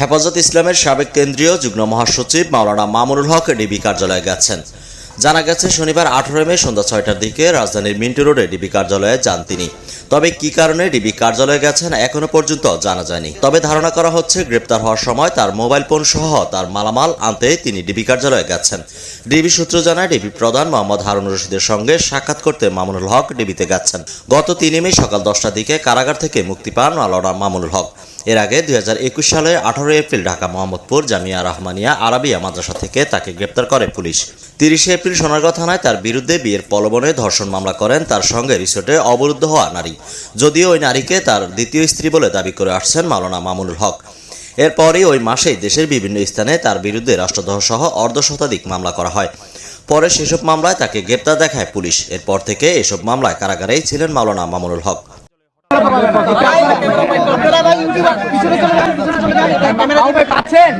হেফাজত ইসলামের সাবেক কেন্দ্রীয় যুগ্ম মহাসচিব মাওলানা মামুনুল হক ডিবি কার্যালয়ে গেছেন। জানা গেছে, শনিবার আঠারো মে সন্ধ্যা ছয়টার দিকে রাজধানীর মিন্টু রোডে ডিবি কার্যালয়ে যান তিনি। তবে কি কারণে ডিবি কার্যালয়ে গেছেন এখনও পর্যন্ত জানা যায়নি। তবে ধারণা করা হচ্ছে, গ্রেপ্তার হওয়ার সময় তার মোবাইল ফোন সহ তার মালামাল আনতে তিনি ডিবি কার্যালয়ে গেছেন। ডিবি সূত্র জানায়, ডিবি প্রধান মোহাম্মদ হারুন রশিদের সঙ্গে সাক্ষাৎ করতে মামুনুল হক ডিবিতে গেছেন। গত তিন মে সকাল দশটার দিকে কারাগার থেকে মুক্তি পান মাওলানা মামুনুল হক। এর আগে দুই হাজার একুশ সালে আঠারো এপ্রিল ঢাকা মোহাম্মদপুর জামিয়া রহমানিয়া আরাবিয়া মাদ্রাসা থেকে তাকে গ্রেপ্তার করে পুলিশ। তিরিশে এপ্রিল সোনারগাঁও থানায় তার বিরুদ্ধে বিয়ের পলবনে ধর্ষণ মামলা করেন, তার সঙ্গে রিসোর্টে অবরুদ্ধ হওয়া নারী। যদিও ওই নারীকে তার দ্বিতীয় স্ত্রী বলে দাবি করে আসছেন মাওলানা মামুনুল হক। এরপরই ওই মাসেই দেশের বিভিন্ন স্থানে তার বিরুদ্ধে রাষ্ট্রদ্রোহ সহ অর্ধশতাধিক মামলা করা হয়। পরে সেসব মামলায় তাকে গ্রেপ্তার দেখায় পুলিশ। এরপর থেকে এসব মামলায় কারাগারেই ছিলেন মাওলানা মামুনুল হক। পিছনে চলে যান পিছনে চলে যান। ক্যামেরা পাচ্ছেন